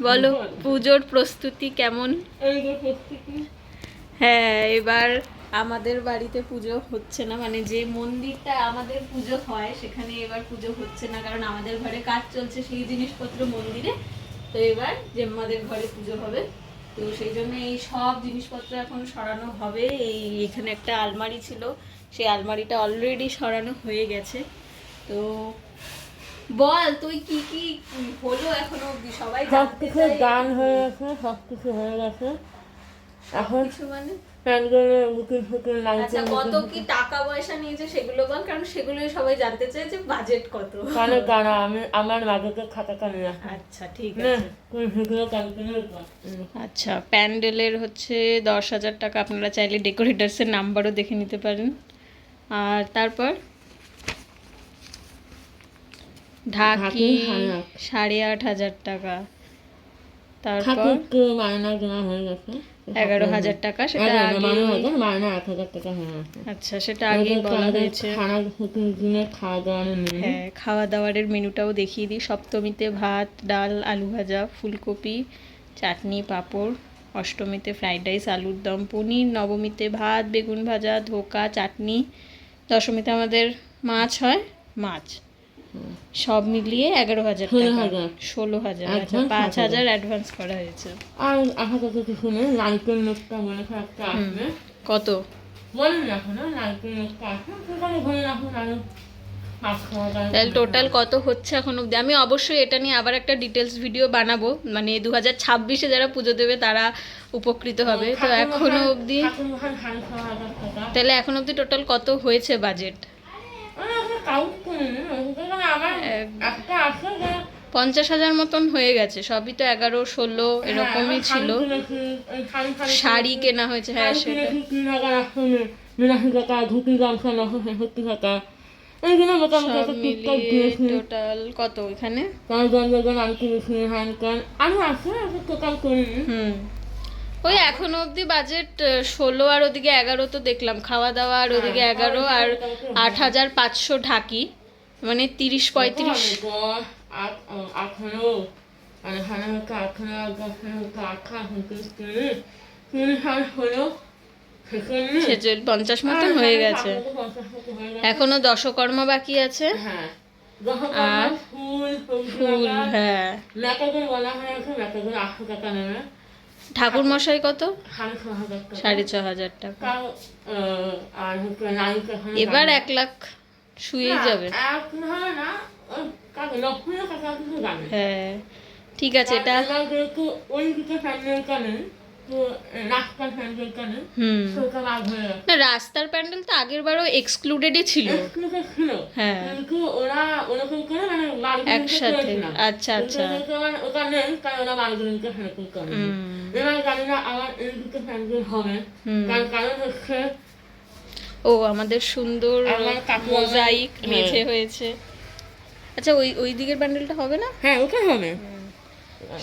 বলো পুজোর প্রস্তুতি কেমন? হ্যাঁ এবার আমাদের বাড়িতে পুজো হচ্ছে না মানে যে মন্দিরটা আমাদের পুজো হয় সেখানে এবার পুজো হচ্ছে না কারণ আমাদের ঘরে কাজ চলছে সেই জিনিসপত্র মন্দিরে। তো এবার জেম্মাদের ঘরে পুজো হবে। তো সেই জন্য এই সব জিনিসপত্র এখন সরানো হবে। এই এখানে একটা আলমারি ছিল সেই আলমারিটা অলরেডি সরানো হয়ে গেছে। তো বল তুই কি কি হলো এখনও সবাই সব কিছু হয়ে গেছে সব কিছু হয়ে গেছে। এখন মানে? বুকিং ফুকিং আচ্ছা কত কি টাকা পয়সা নিয়েছে সেগুলো বল কারণ সেগুলোই সবাই জানতে চায় যে বাজেট কত। কানে গানা আমি আমার বাজেটের খাতাটা নিয়ে আসি আচ্ছা ঠিক নে আছে। আচ্ছা প্যান্ডেলের হচ্ছে দশ হাজার টাকা আপনারা চাইলে ডেকোরেটার্সের নাম্বারও দেখে নিতে পারেন। আর তারপর? ঢাকি ঢাকি সাড়ে আট। হাজার টাকা। তারপর? মায়না কেনা হয়ে গেছে। এগারো হাজার টাকা সেটা বারো হাজার মায়না এক হাজার টাকা হয়ে। আচ্ছা সেটা আগেই বলা হয়েছে। খানা খাওয়া দাওয়া নিয়ে হ্যাঁ খাওয়া দাওয়ারের মেনুটাও দেখিয়ে দিই। সপ্তমীতে ভাত ডাল আলু ভাজা ফুলকপি চাটনি পাঁপড় অষ্টমীতে ফ্রাইড রাইস আলুর দম পনির নবমীতে ভাত বেগুন ভাজা ধোকা চাটনি। দশমীতে আমাদের মাছ হয় মাছ। সব মিলিয়ে এগারো হাজার ষোলো হাজার। আচ্ছা পাঁচ হাজার। অ্যাডভান্স করা হয়েছে। আর লোকটা মনে হয় একটা আসবে কত? বলেন রাখো না আসবে সেখানে আর হাজার তাহলে টোটাল কত হচ্ছে এখন অবধি? আমি অবশ্যই এটা নিয়ে আবার একটা ডিটেলস ভিডিও বানাবো। মানে দু হাজার ছাব্বিশে যারা পুজো দেবে তারা উপকৃত হবে। তো এখনও অবধি তাহলে এখন অবধি টোটাল কত হয়েছে বাজেট আমি আসলে কাউন্ট করিনি সেখানে আমার এক- একটা আছে যে পঞ্চাশ হাজার মতন হয়ে গেছে সবই তো এগারো ষোলো এরকমই ছিল। শাড়ি কেনা হয়েছে হ্যাঁ সেটা দিয়েছি টোটাল কত এখানে হুম। ওই এখনও অবধি বাজেট ষোলো আর ওদিকে এগারো তো দেখলাম। খাওয়া দাওয়া আর ওদিকে এগারো আর আট হাজার পাঁচশো ঢাকি। মানে তিরিশ পঁয়ত্রিশ। আঠারো পঞ্চাশ মতন হয়ে গেছে। এখনও দশকর্মা বাকি আছে। হ্যাঁ। আর ফুল হ্যাঁ। ঠাকুর মশাই কত? সাড়ে ছ হাজার টাকা। এবার এক লাখ শুয়ে যাবে। হ্যাঁ ঠিক আছে এটা রাস্তার প্যান্ডেল না রাস্তার তো আগের বারও এক্সক্লুডেডই ছিল। হ্যাঁ। ওরা ওরকম করে মানে একসাথে। আচ্ছা আচ্ছা। এবার জানি না আমার এই প্যান্ডেল হবে। কারণ হচ্ছে ও আমাদের সুন্দর মোজাইক মেঝে হয়েছে। আচ্ছা ওই ওই দিকের প্যান্ডেলটা হবে না? হ্যাঁ ওটা হবে।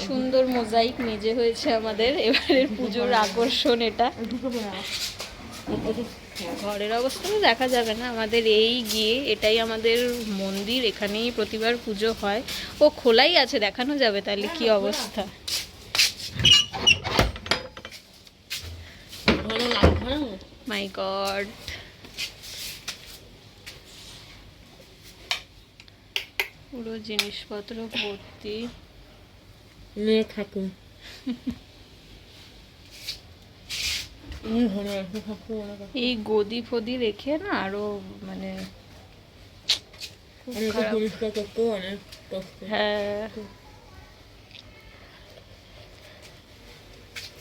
সুন্দর মোজাইক মেঝে হয়েছে আমাদের। এবারের পুজোর আকর্ষণ এটা। ঘরের অবস্থা তো দেখা যাবে না। আমাদের এই গিয়ে এটাই আমাদের মন্দির। এখানেই প্রতিবার পুজো হয়। ও খোলাই আছে দেখানো যাবে তাহলে কি অবস্থা? মাই গড পুরো জিনিসপত্র ভর্তি। নিয়ে থাকি। এই গদি ফদি রেখে না আরও মানে হ্যাঁ।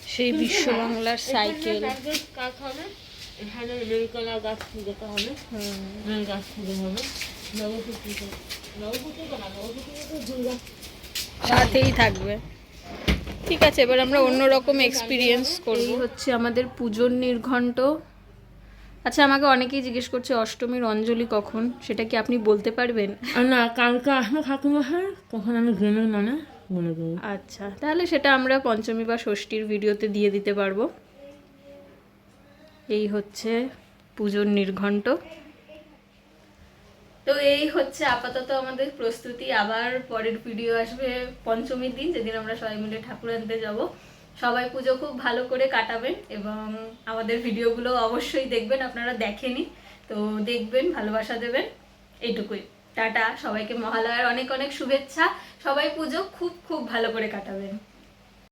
সেই বিশ্ব বাংলার সাইকেল। এখানে কাজ হবে এখানে নীলকলা গাছ যেতে হবে। হুম। গাছ থেকে হবে। সাথেই থাকবে। ঠিক আছে এবার আমরা অন্যরকম এক্সপিরিয়েন্স করব। হচ্ছে আমাদের পুজোর নির্ঘণ্ট। আচ্ছা আমাকে অনেকেই জিজ্ঞেস করছে অষ্টমীর অঞ্জলি কখন? সেটা কি আপনি বলতে পারবেন? না কালকে আসবে ঠাকুমশাই তখন আমি গেলে মানে আচ্ছা তাহলে সেটা আমরা পঞ্চমী বা ষষ্ঠীর ভিডিওতে দিয়ে দিতে পারব। এই হচ্ছে পুজোর নির্ঘণ্ট। তো এই হচ্ছে আপাতত আমাদের প্রস্তুতি। আবার পরের ভিডিও আসবে পঞ্চমীর দিন, যেদিন আমরা সবাই মিলে ঠাকুর আনতে যাব। সবাই পুজো খুব ভালো করে কাটাবেন এবং আমাদের ভিডিওগুলো অবশ্যই দেখবেন, আপনারা দেখেনি। তো দেখবেন, ভালোবাসা দেবেন এইটুকুই টাটা, সবাইকে মহালয়ার অনেক অনেক শুভেচ্ছা। সবাই পুজো খুব খুব ভালো করে কাটাবেন।